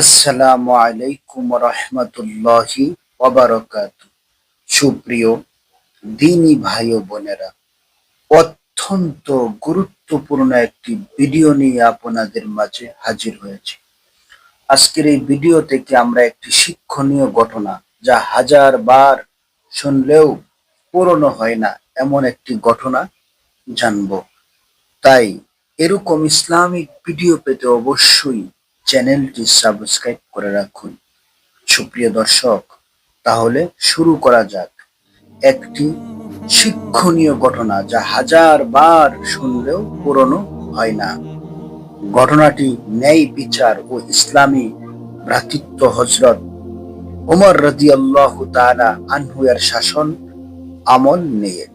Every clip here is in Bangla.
আসসালামু আলাইকুম রহমতুল্লাহি ওবারকাত সুপ্রিয় দিনী ভাই ও বোনেরা, অত্যন্ত গুরুত্বপূর্ণ একটি ভিডিও নিয়ে আপনাদের মাঝে হাজির হয়েছে। আজকের এই ভিডিও থেকে আমরা একটি শিক্ষণীয় ঘটনা, যা হাজার বার শুনলেও পুরনো হয় না, এমন একটি ঘটনা জানব। তাই এরকম ইসলামিক ভিডিও পেতে অবশ্যই চ্যানেলটি সাবস্ক্রাইব করে রাখুন। সুপ্রিয় দর্শক, তাহলে শুরু করা যাক। একটি শিক্ষণীয় ঘটনা যা হাজার বার শুনলেও পুরনো হয় না। ঘটনাটি ন্যায় বিচার ও ইসলামী ভ্রাতৃত্ব হজরত ওমর রদি আল্লাহ আনহু এর শাসন আমল নিয়ে।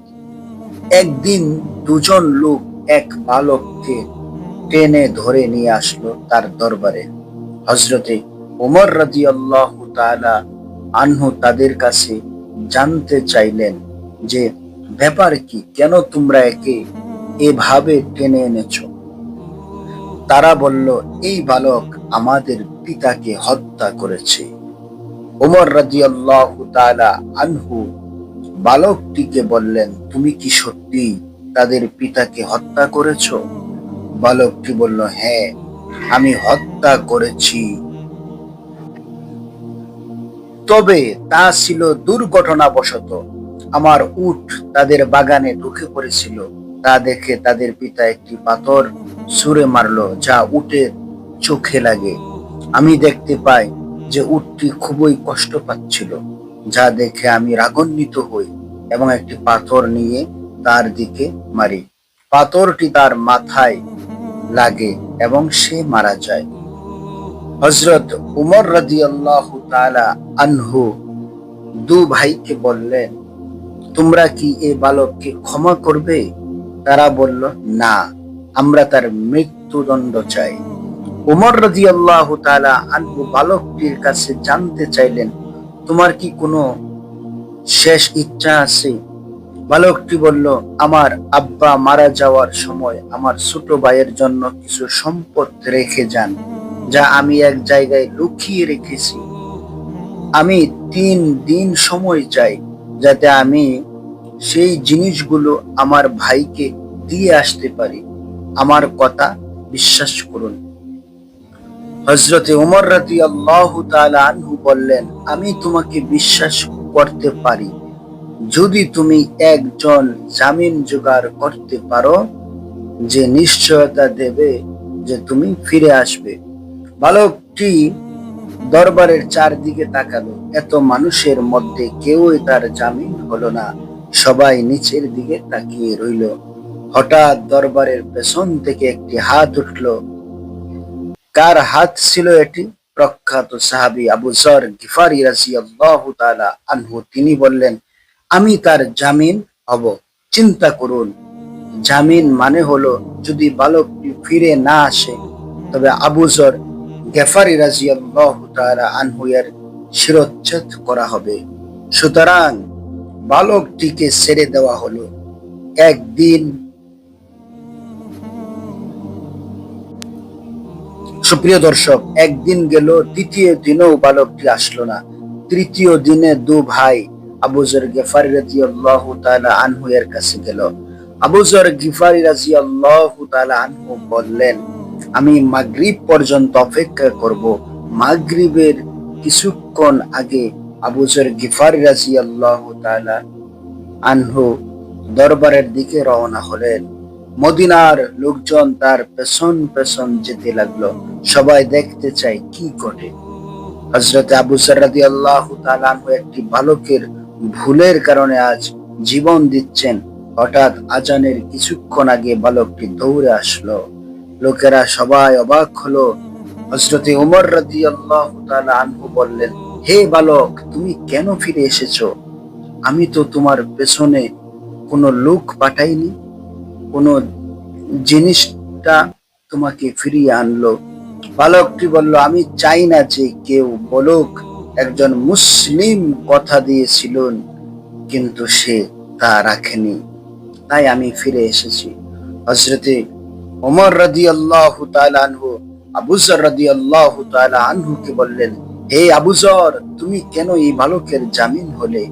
একদিন দুজন লোক এক বালককে টেনে ধরে নিয়ে আসলো তার দরবারে। হজরতে ওমর রাজি আল্লাহ আনহু তাদের কাছে জানতে চাইলেন যে, ব্যাপার কি? কেন তোমরা একে এভাবে টেনে এনেছো? তারা বলল, এই বালক আমাদের পিতাকে হত্যা করেছে। ওমর রাজি আল্লাহ আনহু বালকটিকে বললেন, তুমি কি সত্যি তাদের পিতাকে হত্যা করেছ? বালকটি বলল হ্যাঁ আমি হত্যা করেছি। তবে তা ছিল দুর্ঘটনাবশত। আমার উট তাদের বাগানে ঢুকে পড়েছিল। তা দেখে তাদের পিতা একটি পাথর সুরে মারলো, যা উটের চোখে লাগে। আমি দেখতে পাই যে উটটি খুবই কষ্ট পাচ্ছিল, যা দেখে আমি রাগান্বিত হই এবং একটি পাথর নিয়ে তার দিকে মারি। পাথরটি তার মাথায় লাগে এবং সে মারা যায়। হজরত উমর রাজি আল্লাহ আনহু দু ভাইকে বললেন, তোমরা কি এ বালককে ক্ষমা করবে? তারা বলল, না, আমরা তার মৃত্যুদণ্ড চাই। উমর রাজি আল্লাহ তালা আনহু বালকটির কাছে জানতে চাইলেন, তোমার কি কোনো শেষ ইচ্ছা আছে? বালকটি বলল, আমার আব্বা মারা যাওয়ার সময় আমার ছোট ভাইয়ের জন্য কিছু সম্পদ রেখে যান, যা আমি এক জায়গায় লুকিয়ে রেখেছি। আমি তিন দিন সময় চাই যাতে আমি সেই জিনিসগুলো আমার ভাইকে দিয়ে আসতে পারি। আমার কথা বিশ্বাস করুন। হজরতে উমর রাতি আল্লাহ আনহু বললেন, আমি তোমাকে বিশ্বাস করতে পারি। যদি তুমি একজন জামিন জোগাড় করতে পারো, যে নিশ্চয়তা দেবে যে তুমি ফিরে আসবে। বালকটি দরবারের চারদিকে তাকালো। এত মানুষের মধ্যে কেউই তার জামিন হলো না। সবাই নিচের দিকে তাকিয়ে রইল। হঠাৎ দরবারের পেছন থেকে একটি হাত উঠল। কার হাত ছিল এটি? প্রখ্যাত সাহাবি আবু জর গিফারি তাআলা আনহু। তিনি বললেন আমি তার জামিন হব। চিন্তা করুন, জামিন মানে হলো যদি বালকটি ফিরে না আসে, তবে আবুজর গেফারি এর শিরোচ্ছেদ করা হবে। সুতরাং বালকটিকে ছেড়ে দেওয়া হলো। একদিন সুপ্রিয় দর্শক, একদিন গেল, দ্বিতীয় দিনেও বালকটি আসলো না। তৃতীয় দিনে দু ভাই আবুজর গেফারি রাজি আল্লাহ আনহু এর কাছে গেল। আবুজর গিফারি রাজি আল্লাহ আনহু বললেন, আমি মাগরিব পর্যন্ত অপেক্ষা করব। মাগরিবের কিছুক্ষণ আগে আবুজর গিফারি রাজি আল্লাহ আনহু দরবারের দিকে রওনা হলেন। মদিনার লোকজন তার পেছন পেছন যেতে লাগল। সবাই দেখতে চাই কি ঘটে। হজরত আবু সারাদি আল্লাহ একটি বালকের ভুলের কারণে আজ জীবন দিচ্ছেন। হঠাৎ আজানের কিছুক্ষণ আগে বালকটি দৌড়ে আসলো। লোকেরা সবাই অবাক হলো। হজরতে উমর রাজি আল্লাহ আনহু বললেন, হে বালক, তুমি কেন ফিরে এসেছ? আমি তো তোমার পেছনে কোনো লোক পাঠাইনি। কোনো জিনিসটা তোমাকে ফিরিয়ে আনলো। বালকটি বলল, আমি চাই না যে কেউ বলুক। একজন মুসলিম কথা দিয়েছিলেন, কিন্তু সে তা রাখেনি। তাই আমি ফিরে এসেছি। হজরতে ওমর রাজি আল্লাহ আবুজর রাদি আল্লাহ আনহুকে বললেন, হে আবুজর তুমি কেন এই বালকের জামিন হলে?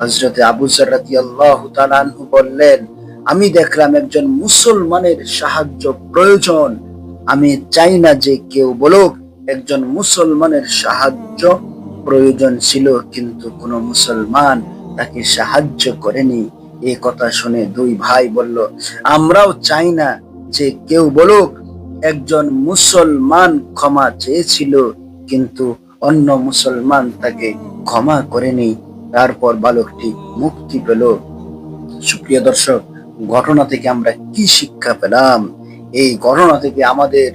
হজরতে আবুজর রাদি আল্লাহ আনহু বললেন, আমি দেখলাম একজন মুসলমানের সাহায্য প্রয়োজন। আমি চাই না যে কেউ বলুক, একজন মুসলমানের সাহায্য প্রয়োজন ছিল, কিন্তু কোন মুসলমান তাকে সাহায্য করেনি। এই কথা শুনে দুই ভাই বলল, আমরাও চাই না যে কেউ বলুক, একজন মুসলমান ক্ষমা চেয়েছিল, কিন্তু অন্য মুসলমান তাকে ক্ষমা করেনি। তারপর বালকটি মুক্তি পেল। সুপ্রিয় দর্শক, ঘটনা থেকে আমরা কি শিক্ষা পেলাম? এই ঘটনা থেকে আমাদের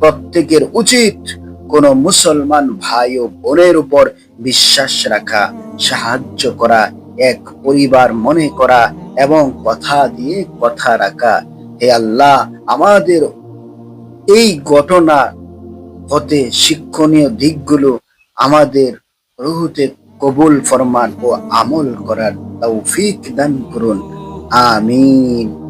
প্রত্যেকের উচিত কোন মুসলমান ভাই ও বোনের উপর বিশ্বাস রাখা, সাহায্য করা, এক পরিবার মনে করা এবং কথা দিয়ে কথা রাখা। হে আল্লাহ, আমাদের এই ঘটনা হতে শিক্ষণীয় দিকগুলো আমাদের রুহুতে কবুল ফরমান ও আমল করার তৌফিক দান করুন। আমিন।